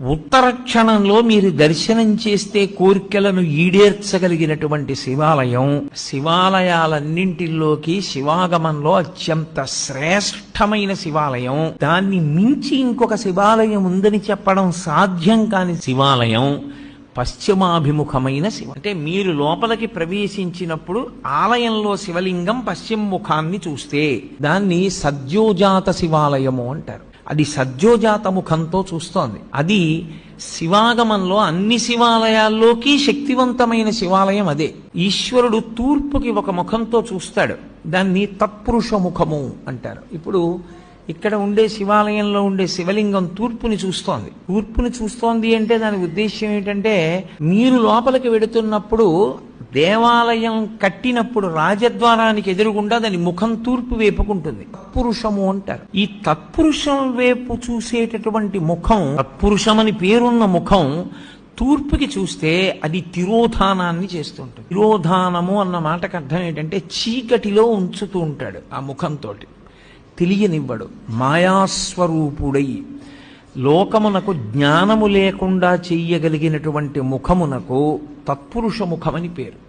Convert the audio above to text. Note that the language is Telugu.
ఉత్తర క్షణంలో మీరు దర్శనం చేస్తే కోరికలను ఈడేర్చగలిగినటువంటి శివాలయం శివాలయాలన్నింటిలోకి శివాగమంలో అత్యంత శ్రేష్టమైన శివాలయం. దాన్ని మించి ఇంకొక శివాలయం ఉందని చెప్పడం సాధ్యం కాని శివాలయం పశ్చిమాభిముఖమైన శివ అంటే మీరు లోపలికి ప్రవేశించినప్పుడు ఆలయంలో శివలింగం పశ్చిమ ముఖాన్ని చూస్తే దాన్ని సద్యోజాత శివాలయము అంటారు. అది సద్యోజాత ముఖంతో చూస్తోంది. అది శివాగమంలో అన్ని శివాలయాల్లోకి శక్తివంతమైన శివాలయం అదే. ఈశ్వరుడు తూర్పుకి ఒక ముఖంతో చూస్తాడు. దాన్ని తత్పురుష ముఖము అంటారు. ఇప్పుడు ఇక్కడ ఉండే శివాలయంలో ఉండే శివలింగం తూర్పుని చూస్తోంది. తూర్పుని చూస్తోంది అంటే దాని ఉద్దేశ్యం ఏంటంటే మీరు లోపలికి వెడుతున్నప్పుడు దేవాలయం కట్టినప్పుడు రాజద్వారానికి ఎదురుగుండా దాని ముఖం తూర్పు వేపుకుంటుంది. తత్పురుషము అంటారు. ఈ తత్పురుషం వైపు చూసేటటువంటి ముఖం తత్పురుషమని పేరున్న ముఖం తూర్పుకి చూస్తే అది తిరోధానాన్ని చేస్తుంటుంది. తిరోధానము అన్న మాటకు అర్థం ఏంటంటే చీకటిలో ఉంచుతూ ఉంటాడు ఆ ముఖంతో తెలియనివ్వడు. మాయాస్వరూపుడై లోకమునకు జ్ఞానము లేకుండా చెయ్యగలిగినటువంటి ముఖమునకు తత్పురుష ముఖమని పేరు.